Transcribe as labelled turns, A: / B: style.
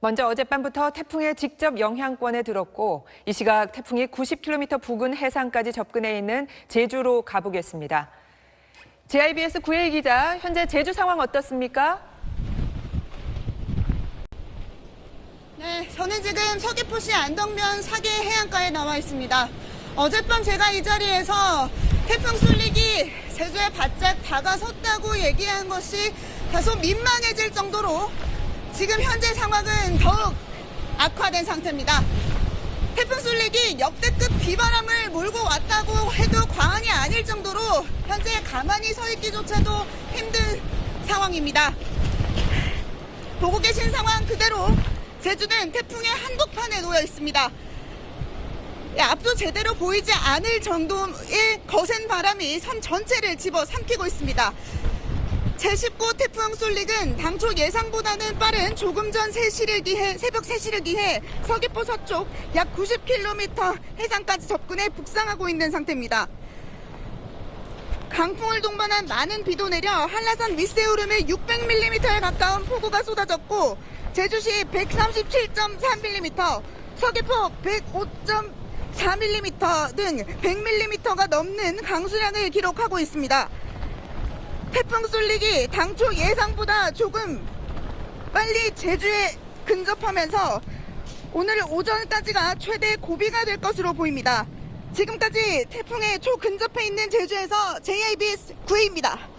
A: 먼저 어젯밤부터 태풍의 직접 영향권에 들었고 이 시각 태풍이 90km 부근 해상까지 접근해 있는 제주로 가보겠습니다. JIBS 구혜희 기자, 현재 제주 상황 어떻습니까?
B: 네, 저는 지금 서귀포시 안덕면 사계 해안가에 나와 있습니다. 어젯밤 제가 이 자리에서 태풍 쏠릭이 제주에 바짝 다가섰다고 얘기한 것이 다소 민망해질 정도로 지금 현재 상황은 더욱 악화된 상태입니다. 태풍 쏠릭이 역대급 비바람을 몰고 왔다고 해도 과언이 아닐 정도로 현재 가만히 서 있기조차도 힘든 상황입니다. 보고 계신 상황 그대로 제주는 태풍의 한복판에 놓여 있습니다. 예, 앞도 제대로 보이지 않을 정도의 거센 바람이 섬 전체를 집어 삼키고 있습니다. 제19 태풍 솔릭은 당초 예상보다는 빠른 조금 전 3시를 기해 새벽 3시를 기해 서귀포 서쪽 약 90km 해상까지 접근해 북상하고 있는 상태입니다. 강풍을 동반한 많은 비도 내려 한라산 윗세오름에 600mm에 가까운 폭우가 쏟아졌고 제주시 137.3mm, 서귀포 105.4mm 등 100mm가 넘는 강수량을 기록하고 있습니다. 태풍 쏠릭이 당초 예상보다 조금 빨리 제주에 근접하면서 오늘 오전까지가 최대 고비가 될 것으로 보입니다. 지금까지 태풍에 초근접해 있는 제주에서 JIBS 구혜입니다.